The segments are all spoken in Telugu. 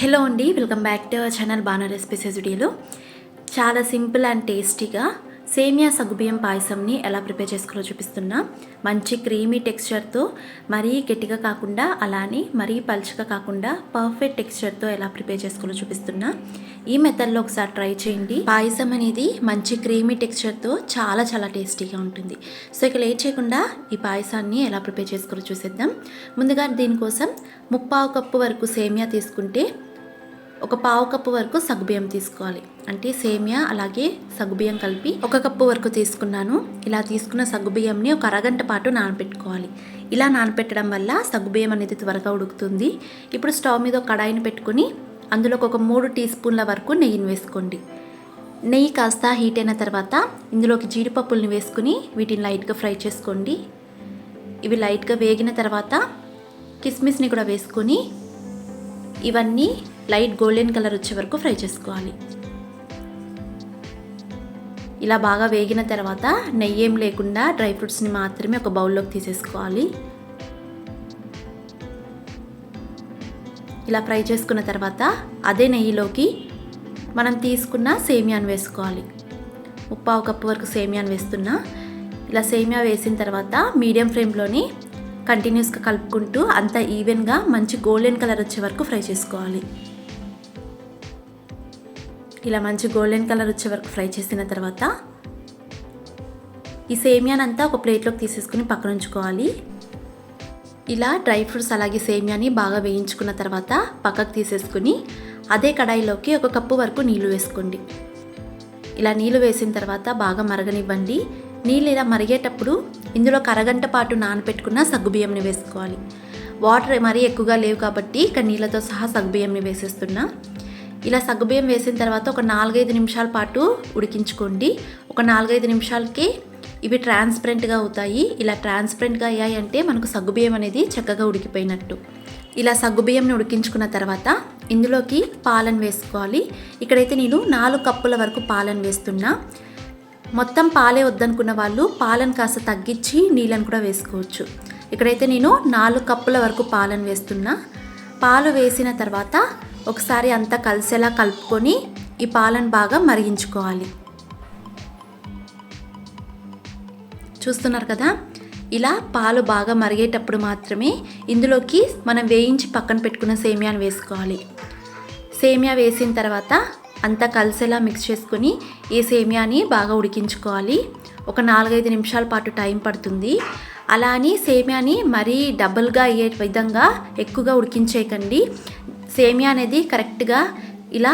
హలో అండి welcome back to our channel బానా recipes వీడియోలో చాలా సింపుల్ అండ్ టేస్టీగా సేమియా సగ్గుబియ్యం పాయసంని ఎలా ప్రిపేర్ చేసుకోవాలో చూపిస్తున్నా. మంచి క్రీమీ టెక్స్చర్తో మరీ గట్టిగా కాకుండా అలానే మరీ పలుచగా కాకుండా పర్ఫెక్ట్ టెక్స్చర్తో ఎలా ప్రిపేర్ చేసుకోవాలో చూపిస్తున్నా. ఈ మెథడ్లో ఒకసారి ట్రై చేయండి. పాయసం అనేది మంచి క్రీమీ టెక్స్చర్తో చాలా చాలా టేస్టీగా ఉంటుంది. సో ఇక లేట్ చేయకుండా ఈ పాయసాన్ని ఎలా ప్రిపేర్ చేసుకోవాలో చూసేద్దాం. ముందుగా దీనికోసం ముప్పావు కప్పు వరకు సేమియా తీసుకుంటే ఒక పావు కప్పు వరకు సగ్గుబియ్యం తీసుకోవాలి. అంటే సేమియా అలాగే సగ్గుబియ్యం కలిపి ఒక కప్పు వరకు తీసుకున్నాను. ఇలా తీసుకున్న సగ్గుబియ్యంని ఒక అరగంట పాటు నానబెట్టుకోవాలి ఇలా నానబెట్టడం వల్ల సగ్గుబియ్యం అనేది త్వరగా ఉడుకుతుంది. ఇప్పుడు స్టవ్ మీద ఒక కడాయిని పెట్టుకుని అందులోకి ఒక మూడు టీ స్పూన్ల వరకు నెయ్యిని వేసుకోండి. నెయ్యి కాస్త హీట్ అయిన తర్వాత ఇందులోకి జీడిపప్పుల్ని వేసుకుని వీటిని లైట్గా ఫ్రై చేసుకోండి. ఇవి లైట్గా వేగిన తర్వాత కిస్మిస్ని కూడా వేసుకొని ఇవన్నీ లైట్ గోల్డెన్ కలర్ వచ్చే వరకు ఫ్రై చేసుకోవాలి. ఇలా బాగా వేగిన తర్వాత నెయ్యి ఏం లేకుండా డ్రై ఫ్రూట్స్ని మాత్రమే ఒక బౌల్లోకి తీసేసుకోవాలి. ఇలా ఫ్రై చేసుకున్న తర్వాత అదే నెయ్యిలోకి మనం తీసుకున్న సేమియాను వేసుకోవాలి. ముప్పావు కప్పు వరకు సేమియాను వేస్తున్నా. ఇలా సేమియా వేసిన తర్వాత మీడియం ఫ్లేమ్లోని కంటిన్యూస్గా కలుపుకుంటూ అంత ఈవెన్గా మంచి గోల్డెన్ కలర్ వచ్చే వరకు ఫ్రై చేసుకోవాలి. ఇలా మంచి గోల్డెన్ కలర్ వచ్చే వరకు ఫ్రై చేసిన తర్వాత ఈ సేమియానంతా ఒక ప్లేట్లోకి తీసేసుకుని పక్కన ఉంచుకోవాలి. ఇలా డ్రై ఫ్రూట్స్ అలాగే సేమియాని బాగా వేయించుకున్న తర్వాత పక్కకు తీసేసుకుని అదే కడాయిలోకి ఒక కప్పు వరకు నీళ్ళు వేసుకోండి. ఇలా నీళ్ళు వేసిన తర్వాత బాగా మరగనివ్వండి. నీళ్ళు ఇలా మరిగేటప్పుడు ఇందులో అరగంట పాటు నానబెట్టుకున్న సగ్గుబియ్యంని వేసుకోవాలి. వాటర్ మరీ ఎక్కువగా లేవు కాబట్టి ఇక్కడ నీళ్ళతో సహా సగ్గుబియ్యంని వేసేస్తున్నా. ఇలా సగ్గుబియ్యం వేసిన తర్వాత ఒక నాలుగైదు నిమిషాల పాటు ఉడికించుకోండి. ఒక నాలుగైదు నిమిషాలకి ఇవి ట్రాన్స్పరెంట్గా అవుతాయి. ఇలా ట్రాన్స్పరెంట్గా అయ్యాయి అంటే మనకు సగ్గుబియ్యం అనేది చక్కగా ఉడికిపోయినట్టు. ఇలా సగ్గుబియ్యంని ఉడికించుకున్న తర్వాత ఇందులోకి పాలను వేసుకోవాలి. ఇక్కడైతే నేను నాలుగు కప్పుల వరకు పాలను వేస్తున్నా. మొత్తం పాలే వద్దనుకున్న వాళ్ళు పాలను కాస్త తగ్గించి నీళ్ళను కూడా వేసుకోవచ్చు. ఇక్కడైతే నేను నాలుగు కప్పుల వరకు పాలను వేస్తున్నా. పాలు వేసిన తర్వాత ఒకసారి అంతా కలిసేలా కలుపుకొని ఈ పాలను బాగా మరిగించుకోవాలి. చూస్తున్నారు కదా? ఇలా పాలు బాగా మరిగేటప్పుడు మాత్రమే ఇందులోకి మనం వేయించి పక్కన పెట్టుకున్న సేమియాను వేసుకోవాలి. సేమియా వేసిన తర్వాత అంతా కలిసేలా మిక్స్ చేసుకొని ఈ సేమియాని బాగా ఉడికించుకోవాలి. ఒక నాలుగైదు నిమిషాల పాటు టైం పడుతుంది. అలా అని సేమియాని మరీ డబుల్గా అయ్యే విధంగా ఎక్కువగా ఉడికించేయకండి. సేమియా అనేది కరెక్ట్గా ఇలా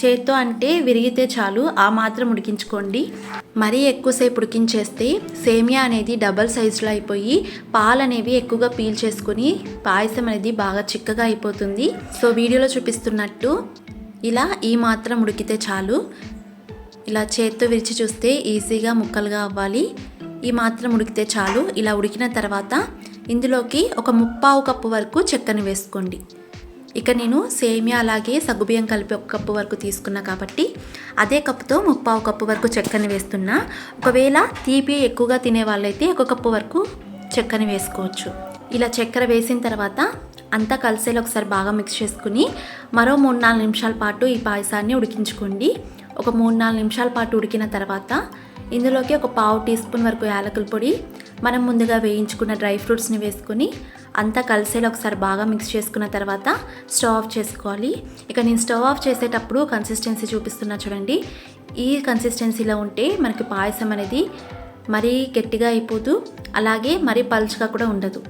చేత్తో అంటే విరిగితే చాలు ఆ మాత్రం ఉడికించుకోండి. మరీ ఎక్కువసేపు ఉడికించేస్తే సేమియా అనేది డబల్ సైజులో అయిపోయి పాలు అనేవి ఎక్కువగా పీల్ చేసుకొని పాయసం అనేది బాగా చిక్కగా అయిపోతుంది. సో వీడియోలో చూపిస్తున్నట్టు ఇలా ఈ మాత్రం ఉడికితే చాలు. ఇలా చేత్తో విరిచి చూస్తే ఈజీగా ముక్కలుగా అవ్వాలి. ఈ మాత్రం ఉడికితే చాలు. ఇలా ఉడికిన తర్వాత ఇందులోకి ఒక ముప్పావు కప్పు వరకు చెక్కను వేసుకోండి. ఇక నేను సేమియా అలాగే సగ్గుబియ్యం కలిపి ఒక కప్పు వరకు తీసుకున్నా కాబట్టి అదే కప్పుతో ముప్పావు కప్పు వరకు చక్కెరని వేస్తున్నా. ఒకవేళ తీపి ఎక్కువగా తినే వాళ్ళైతే ఒక కప్పు వరకు చక్కెరని వేసుకోవచ్చు. ఇలా చక్కెర వేసిన తర్వాత అంతా కలిసేలా ఒకసారి బాగా మిక్స్ చేసుకుని మరో మూడు నాలుగు నిమిషాల పాటు ఈ పాయసాన్ని ఉడికించుకోండి. ఒక మూడు నాలుగు నిమిషాల పాటు ఉడికిన తర్వాత ఇందులోకి ఒక పావు టీ స్పూన్ వరకు యాలకుల పొడి మనం ముందుగా వేయించుకున్న డ్రై ఫ్రూట్స్ని వేసుకొని అంతా కలిసేలా ఒకసారి బాగా మిక్స్ చేసుకున్న తర్వాత స్టవ్ ఆఫ్ చేసుకోవాలి. ఇక నేను స్టవ్ ఆఫ్ చేసేటప్పుడు కన్సిస్టెన్సీ చూపిస్తున్నా చూడండి. ఈ కన్సిస్టెన్సీలో ఉంటే మనకి పాయసం అనేది మరీ గట్టిగా అయిపోదు అలాగే మరీ పలుచగా కూడా ఉండదు.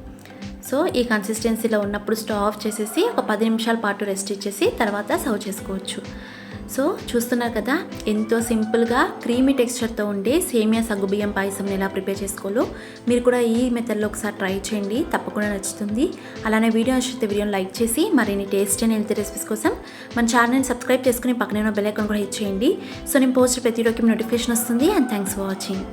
సో ఈ కన్సిస్టెన్సీలో ఉన్నప్పుడు స్టవ్ ఆఫ్ చేసేసి ఒక పది నిమిషాల పాటు రెస్ట్ ఇచ్చేసి తర్వాత సర్వ్ చేసుకోవచ్చు. సో చూస్తున్నారు కదా ఎంతో సింపుల్గా క్రీమీ టెక్స్చర్తో ఉండే సేమియా సగ్గుబియ్యం పాయసం ఎలా ప్రిపేర్ చేసుకోవాలో మీరు కూడా ఈ మెథడ్లో ఒకసారి ట్రై చేయండి తప్పకుండా నచ్చుతుంది. అలానే వీడియో నచ్చితే వీడియోని లైక్ చేసి మరిన్ని టేస్ట్ అండ్ హెల్తీ రెసిపీస్ కోసం మన ఛానల్ని సబ్స్క్రైబ్ చేసుకుని పక్కనే ఉన్న బెల్ ఐకాన్ కూడా హిట్ చేయండి. సో నేను పోస్ట్ ప్రతి రోజుకి నోటిఫికేషన్ వస్తుంది అండ్ థ్యాంక్స్ ఫర్ వాచింగ్.